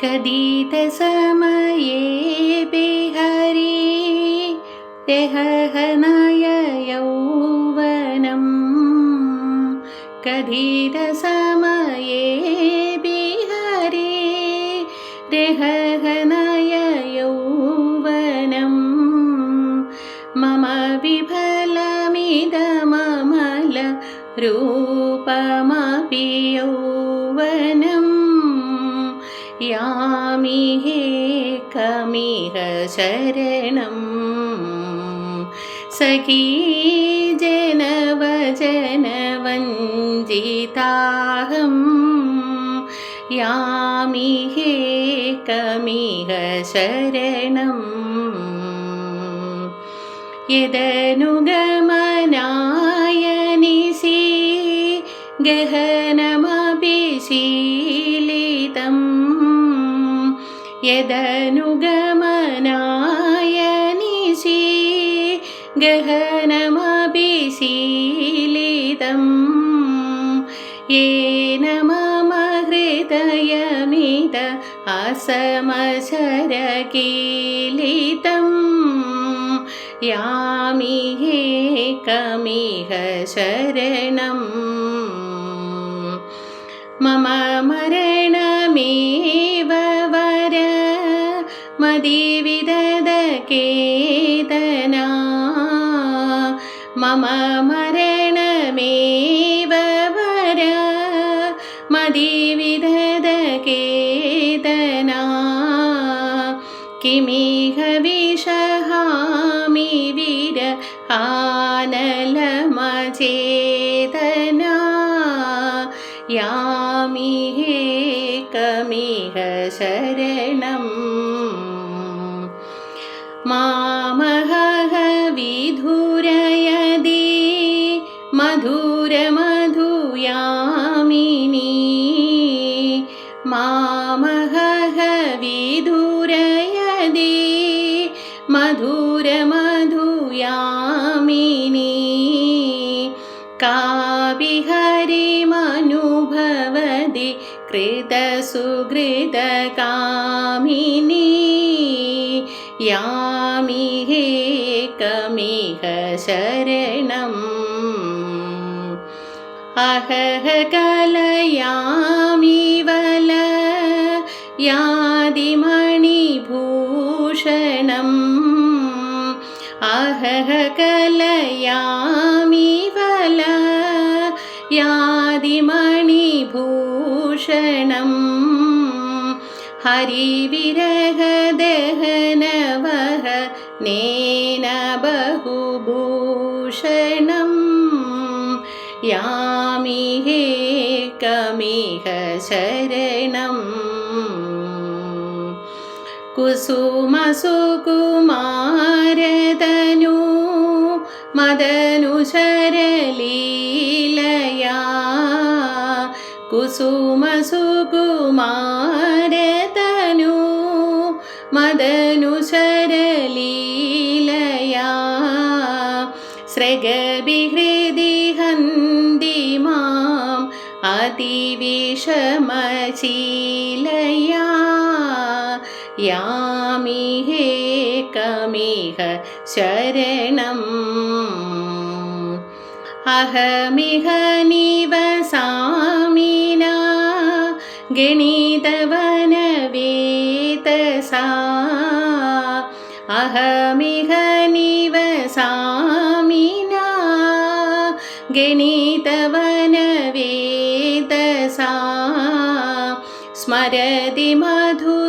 कदितसमये बिहरि देहनय यौवनं कदितसमये बिहरि देहनय यौवनं मम विफलमिदममल रूपमपि यौवनं यामि हे कमिह शरणं सखी जनवजनवञ्जिताहं यामि हे कमिह शरणम् यदनुगमनाय निशि गहनमपि शीलितं यदनुगमनाय निशि गहनमपि शीलितं येन मम हृदयमिद असमशरकीलितम् यामि हे कमिह शरणम् मम मदिविदकेतना मम मरणमेव वर मदिविदकेतना किमिह विषहामि विर आनलमचेतना यामि हे कमिह शरणम् मामहः विधुरयदि मधुरमधुयामिनी। मामहः विधुरयदि मधुरमधुयामिनी। काविहरिमनुभवदि कृतसुहृदकामिनी यामि हे कमिह शरणम्। अहह कलयामि वल यादिमणिभूषणम्। अहह कलयामि वल यादिमणिभूषणं हरिविरहदहनवः नेन बहुभूषणं यामि हे कमिह शरणम् कुसुमसुकुमारतनु मदनुशरलीलया कुसुमसुकुमारतनु मदनुशरलीलया स्रगबिहृदि हन्ति माम् अतिविषमशीलया। यामि हे कमिह शरणम्। अहमिह निवसामिना गणितवनवेतसा अहमिह निवसामिना गणितवनवेतसा स्मरति मधुसूदनो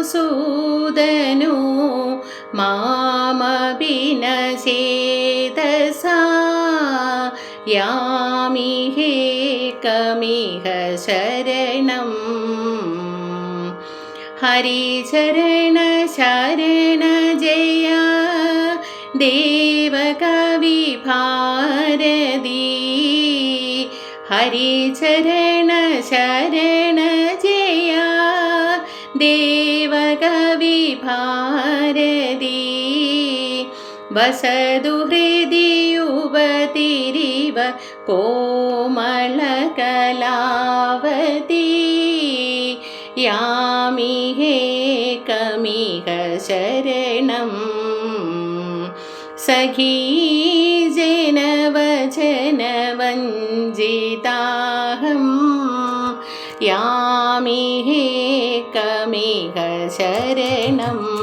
मामभिनशेतसा यामि हे कमिह शरणम्। हरिचरण शरण जय देवकविभारदी। हरिचरण शरण जय। देवकविभारदी। वसदु हृदि युवतिरिव कोमलकलावती। यामिहेकमिह शरणं सखी जनवचनवञ्जिताहं यामिहेकमिह शरणम्